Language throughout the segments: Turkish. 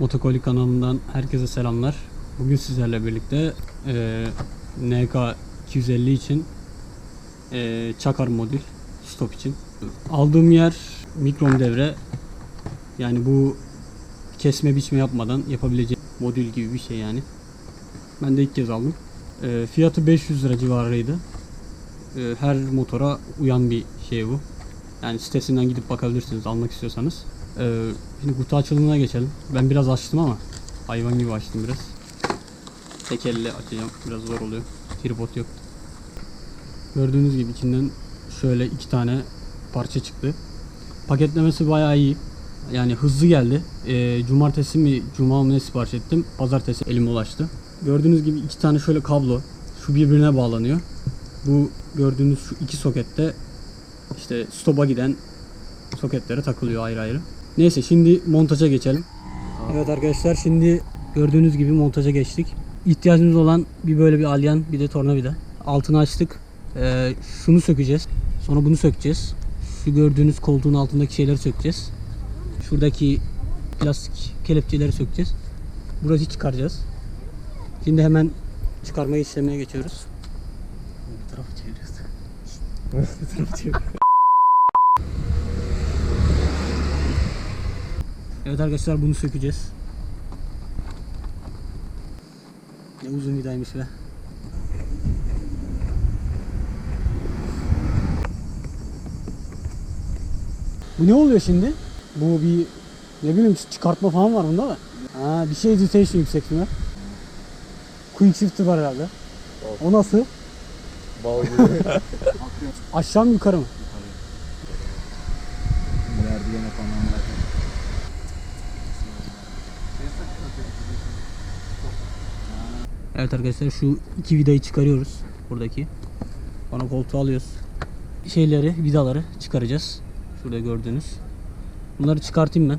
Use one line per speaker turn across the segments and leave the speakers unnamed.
Motokoli kanalından herkese selamlar. Bugün sizlerle birlikte e, NK 250 için e, Çakar modül stop için. Aldığım yer mikron devre. Yani bu kesme biçme yapmadan yapabileceğim modül gibi bir şey yani. Ben de ilk kez aldım. E, fiyatı 500 lira civarıydı. E, her motora uyan bir şey bu. Yani sitesinden gidip bakabilirsiniz almak istiyorsanız. Ee, şimdi kutu açılımına geçelim. Ben biraz açtım ama hayvan gibi açtım biraz. Tek elle açacağım. Biraz zor oluyor. Tripod yok. Gördüğünüz gibi içinden şöyle iki tane parça çıktı. Paketlemesi bayağı iyi. Yani hızlı geldi. Ee, cumartesi mi, cuma mı ne sipariş ettim. Pazartesi elime ulaştı. Gördüğünüz gibi iki tane şöyle kablo. Şu birbirine bağlanıyor. Bu gördüğünüz şu iki sokette işte stopa giden soketlere takılıyor ayrı ayrı. Neyse şimdi montaja geçelim. Evet arkadaşlar şimdi gördüğünüz gibi montaja geçtik. İhtiyacımız olan bir böyle bir alyan bir de tornavida. Altını açtık. Ee, şunu sökeceğiz. Sonra bunu sökeceğiz. Şu gördüğünüz koltuğun altındaki şeyleri sökeceğiz. Şuradaki plastik kelepçeleri sökeceğiz. Burası çıkaracağız. Şimdi hemen çıkarma işlemine geçiyoruz. Bu tarafı çeviriyoruz. Bu tarafı çeviriyoruz. Evet arkadaşlar bunu sökeceğiz. Ne uzun vidaymış be. Bu ne oluyor şimdi? Bu bir ne bileyim çıkartma falan var bunda da. Ha bir şey rotation yüksek mi? Quick shifter var herhalde. O nasıl? Aşağı mı yukarı mı?
Merdivene falan var.
Evet arkadaşlar şu iki vidayı çıkarıyoruz buradaki. Sonra koltuğu alıyoruz. Şeyleri, vidaları çıkaracağız. Şurada gördüğünüz. Bunları çıkartayım ben.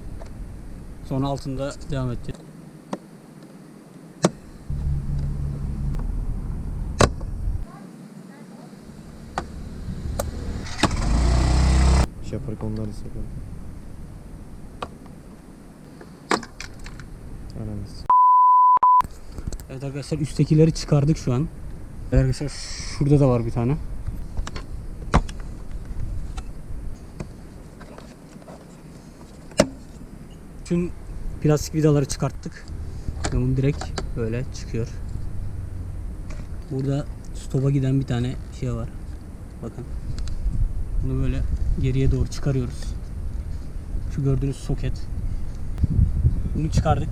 Sonra altında devam edeceğiz.
Şey yaparak onları sokalım. Anamız.
Evet arkadaşlar üsttekileri çıkardık şu an. Arkadaşlar şurada da var bir tane. Tüm plastik vidaları çıkarttık. Ve bunu direkt böyle çıkıyor. Burada stopa giden bir tane şey var. Bakın. Bunu böyle geriye doğru çıkarıyoruz. Şu gördüğünüz soket. Bunu çıkardık.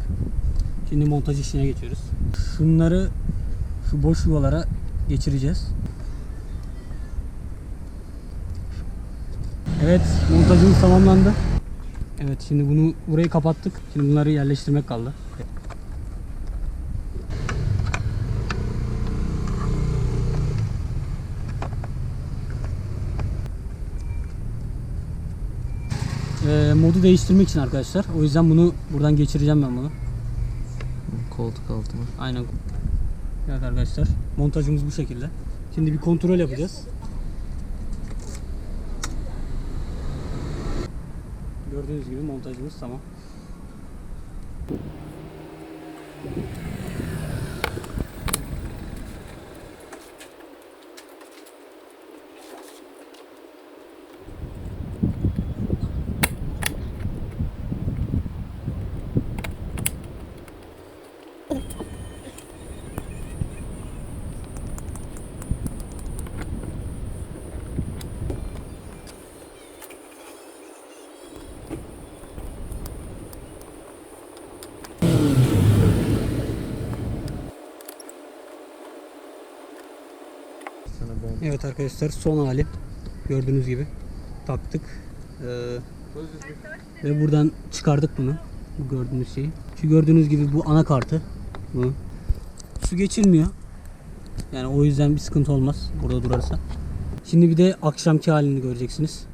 Şimdi montaj işine geçiyoruz. Şunları şu boş yuvalara geçireceğiz. Evet, montajımız tamamlandı. Evet, şimdi bunu burayı kapattık. Şimdi bunları yerleştirmek kaldı. Ee, modu değiştirmek için arkadaşlar. O yüzden bunu buradan geçireceğim ben bunu.
Koltuk altına.
Aynen. Evet arkadaşlar montajımız bu şekilde. Şimdi bir kontrol yapacağız. Gördüğünüz gibi montajımız tamam.
Sana bon.
Evet arkadaşlar son hali gördüğünüz gibi taktık. Ee, ve buradan çıkardık bunu. Bu gördüğünüz şeyi. Şu gördüğünüz gibi bu anakartı. Bu. Su geçirmiyor. Yani o yüzden bir sıkıntı olmaz burada durarsa. Şimdi bir de akşamki halini göreceksiniz.